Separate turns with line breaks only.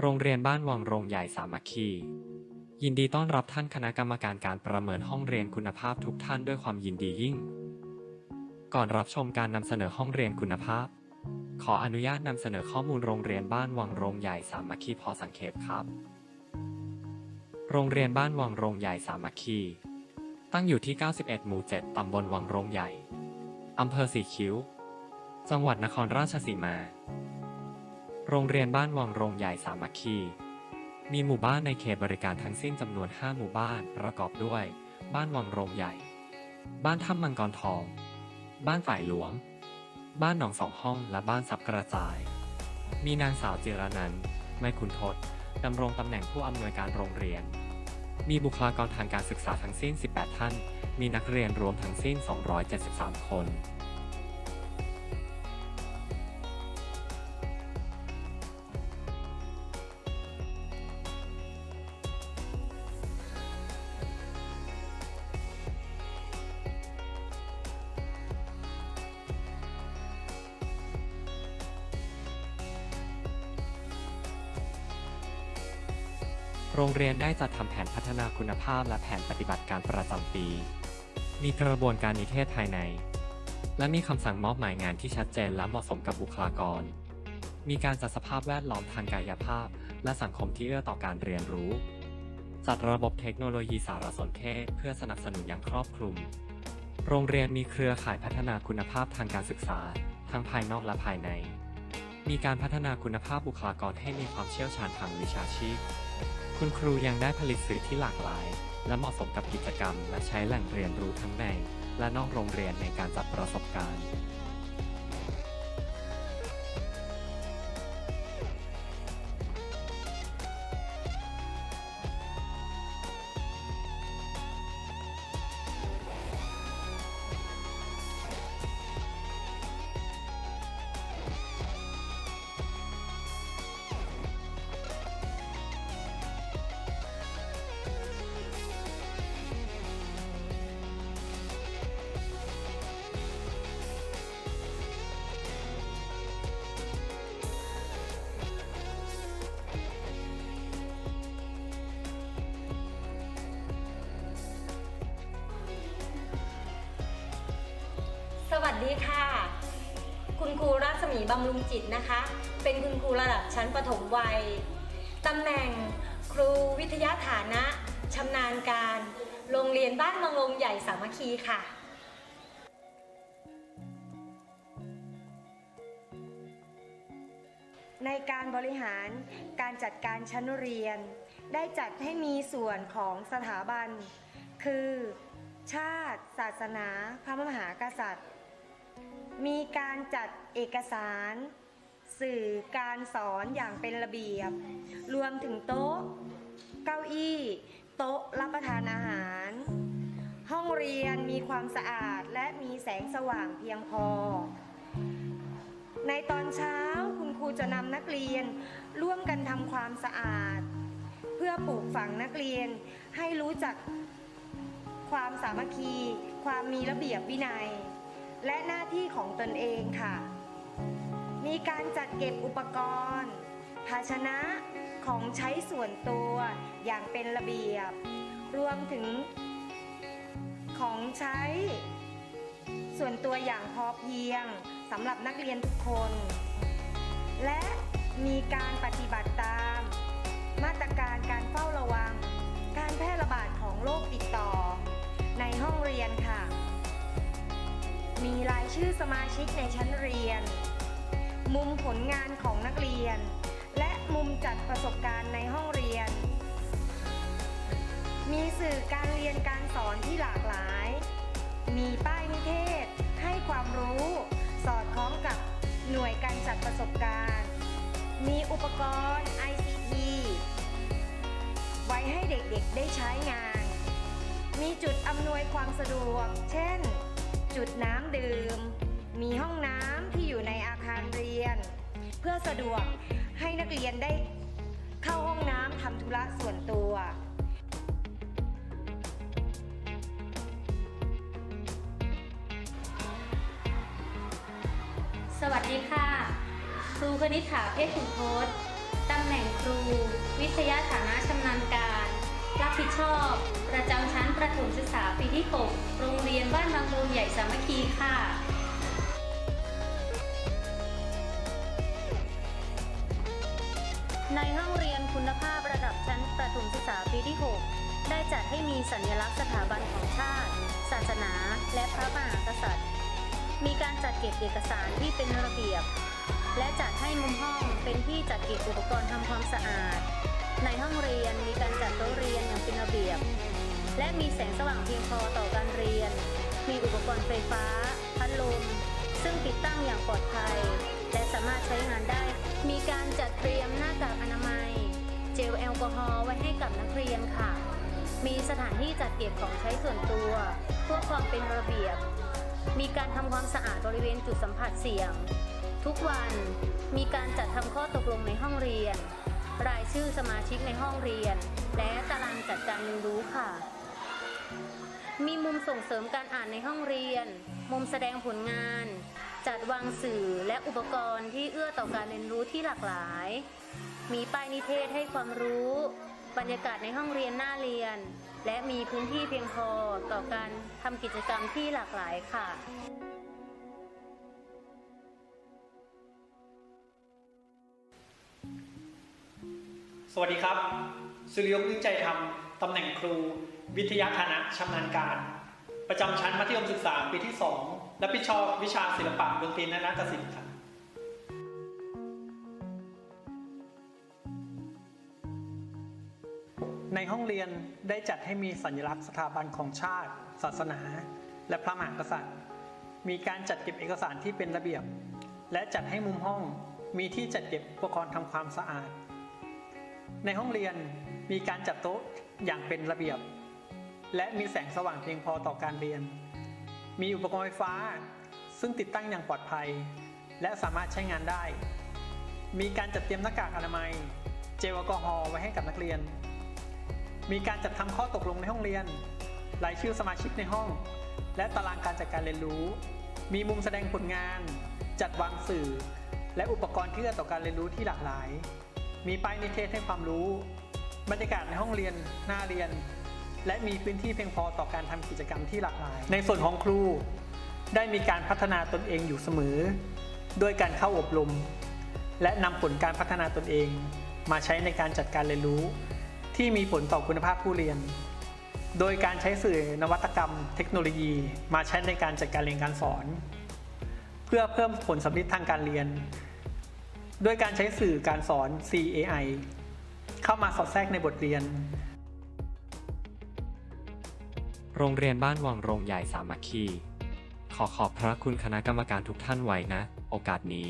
โรงเรียนบ้านวังโรงใหญ่สามัคคี ยินดีต้อนรับท่านคณะกรรมการการประเมินห้องเรียนคุณภาพทุกท่านด้วยความยินดียิ่ง ก่อนรับชมการนำเสนอห้องเรียนคุณภาพ ขออนุญาตนำเสนอข้อมูลโรงเรียนบ้านวังโรงใหญ่สามัคคีพอสังเขปครับ โรงเรียนบ้านวังโรงใหญ่สามัคคี ตั้งอยู่ที่ 91 หมู่ 7 ตำบลวังโรงใหญ่อำเภอสีคิ้ว จังหวัดนครราชสีมา โรงเรียนบ้านวังโรงใหญ่สามัคคี มีหมู่บ้านในเขตบริการทั้งสิ้นจำนวน 5 หมู่บ้านประกอบด้วย บ้านวังโรงใหญ่ บ้านถ้ำมังกรทอง บ้านฝ่ายหลวง บ้านหนองสองห้องและบ้านสับกระจาย มีนางสาวจิรนันท์ไม่คุณทศดำรงตำแหน่งผู้อำนวยการโรงเรียน มีบุคลากรทางการศึกษาทั้งสิ้น 18 ท่าน มีนักเรียนรวมทั้งสิ้น 273 คน โรงเรียนได้จัดทำแผนพัฒนาคุณภาพและแผนปฏิบัติการประจำปี มีกระบวนการนิเทศภายใน และมีคำสั่งมอบหมายงานที่ชัดเจนและเหมาะสมกับบุคลากร มีการจัดสภาพแวดล้อมทางกายภาพ และสังคมที่เอื้อต่อการเรียนรู้ จัดระบบเทคโนโลยีสารสนเทศ เพื่อสนับสนุนอย่างครอบคลุม โรงเรียนมีเครือข่ายพัฒนาคุณภาพทางการศึกษา ทั้งภายนอกและภายใน มีการพัฒนาคุณภาพบุคลากรให้มีความเชี่ยวชาญทางวิชาชีพ คุณครูยังได้ผลิตสื่อที่หลากหลาย และเหมาะสมกับกิจกรรม และใช้แหล่งเรียนรู้ทั้งใน และนอกโรงเรียนในการจัดประสบการณ์
ดีค่ะ คุณครูรัศมีบำรุงจิตนะคะ เป็นคุณครูระดับชั้นประถมวัยตำแหน่งครูวิทยาฐานะชำนาญการ โรงเรียนบ้านมังลงใหญ่สามัคคีค่ะในการบริหารการจัดการชั้นเรียน ได้จัดให้มีส่วนของสถาบัน คือ ชาติ ศาสนา พระมหากษัตริย์ มีการจัดเอกสาร สื่อการสอนอย่างเป็นระเบียบ รวมถึงโต๊ะ เก้าอี้ โต๊ะรับประทานอาหาร ห้องเรียนมีความสะอาดและมีแสงสว่างเพียงพอ ในตอนเช้าคุณครูจะนำนักเรียน ร่วมกันทำความสะอาด เพื่อปลูกฝังนักเรียนให้รู้จักความสามัคคี ความมีระเบียบวินัย และหน้าที่ของตนเองค่ะ มีการจัดเก็บอุปกรณ์ ภาชนะของใช้ส่วนตัวอย่างเป็นระเบียบ รวมถึงของใช้ส่วนตัวอย่างพอเพียงสำหรับนักเรียนทุกคน และมีการปฏิบัติตาม มาตรการการเฝ้าระวัง การแพร่ระบาดของโรคติดต่อ ในห้องเรียนค่ะ มีรายชื่อสมาชิกในชั้นเรียน มุมผลงานของนักเรียน และมุมจัดประสบการณ์ในห้องเรียน มีสื่อการเรียนการสอนที่หลากหลาย มีป้ายนิเทศ ให้ความรู้ สอดคล้องกับหน่วยการจัดประสบการณ์ มีอุปกรณ์ ICT ไว้ให้เด็กๆได้ใช้งาน มีจุดอำนวยความสะดวก เช่น จุดน้ำดื่ม มีห้องน้ำที่อยู่ในอาคารเรียน เพื่อสะดวกให้นักเรียนได้เข้าห้องน้ำทำธุระส่วนตัว
สวัสดีค่ะ ครูคณิษฐาเพชรขุนทศตำแหน่งครู วิทยาฐานะชำนาญการ รับผิดชอบ ประจำชั้นประถมศึกษาปีที่ 6 โรงเรียนบ้านบางโรงใหญ่สามัคคีค่ะ ในห้องเรียนคุณภาพระดับชั้นประถมศึกษาปีที่ 6 ได้จัดให้มีสัญลักษณ์สถาบันของชาติ ศาสนา และพระมหากษัตริย์ มีการจัดเก็บเอกสารที่เป็นระเบียบ และจัดให้มุมห้องเป็นที่จัดเก็บอุปกรณ์ทำความสะอาด ในห้องเรียนมีการจัดโต๊ะเรียนอย่างเป็นระเบียบ และมีแสงสว่างเพียงพอต่อการเรียน มีอุปกรณ์ไฟฟ้า พัดลม ซึ่งติดตั้งอย่างปลอดภัย และสามารถใช้งานได้ มีการจัดเตรียมหน้ากากอนามัย เจลแอลกอฮอล์ไว้ให้กับนักเรียนค่ะ มีสถานที่จัดเก็บของใช้ส่วนตัว เพื่อความเป็นระเบียบ มีการทำความสะอาดบริเวณจุดสัมผัสเสี่ยง ทุกวันมีการจัดทำข้อตกลงในห้องเรียน รายชื่อสมาชิกในห้องเรียน และตารางจัดการเรียนรู้ค่ะ มีมุมส่งเสริมการอ่านในห้องเรียน มุมแสดงผลงาน จัดวางสื่อและอุปกรณ์ที่เอื้อต่อการเรียนรู้ที่หลากหลาย มีป้ายนิเทศให้ความรู้ บรรยากาศในห้องเรียนหน้าเรียน และมีพื้นที่เพียงพอต่อการทำกิจกรรมที่หลากหลายค่ะ
สวัสดีครับ สุริยกวิจัยธรรมตำแหน่งครู วิทยาคณะชำนาญการ ประจำชั้นมัธยมศึกษาปีที่2รับผิดชอบวิชาศิลปะดนตรีและนาฏศิลป์ครับในห้องเรียนได้จัดให้มีสัญลักษณ์สถาบันของชาติ ศาสนา และพระมหากษัตริย์ มีการจัดเก็บเอกสารที่เป็นระเบียบ และจัดให้มุมห้องมีที่จัดเก็บอุปกรณ์ทำความสะอาด ในห้องเรียนมีการจัดโต๊ะอย่างเป็นระเบียบ และมีแสงสว่างเพียงพอต่อการเรียน มีอุปกรณ์ไฟฟ้า ซึ่งติดตั้งอย่างปลอดภัย และสามารถใช้งานได้ มีการจัดเตรียมหน้ากากอนามัย เจลแอลกอฮอล์ไว้ให้กับนักเรียน มีการจัดทำข้อตกลงในห้องเรียน รายชื่อสมาชิกในห้อง และตารางการจัดการเรียนรู้ มีมุมแสดงผลงาน จัดวางสื่อ และอุปกรณ์ที่เอื้อต่อการเรียนรู้ที่หลากหลาย มีป้ายนิเทศให้ความรู้ บรรยากาศในห้องเรียนหน้าเรียน และมีพื้นที่เพียงพอต่อการทำกิจกรรมที่หลากหลาย ในส่วนของครู ได้มีการพัฒนาตนเองอยู่เสมอ ด้วยการเข้าอบรม และนำผลการพัฒนาตนเอง มาใช้ในการจัดการเรียนรู้ ที่มีผลต่อคุณภาพผู้เรียน โดยการใช้สื่อนวัตกรรม เทคโนโลยี มาใช้ในการจัดการเรียนการสอน เพื่อเพิ่มผลสำลิดทางการเรียน ด้วยการใช้สื่อการสอน CAI เข้ามาสอดแทรกในบทเรียน
โรงเรียนบ้านวังโรงใหญ่สามัคคี ขอขอบพระคุณคณะกรรมการทุกท่านไว้นะ โอกาสนี้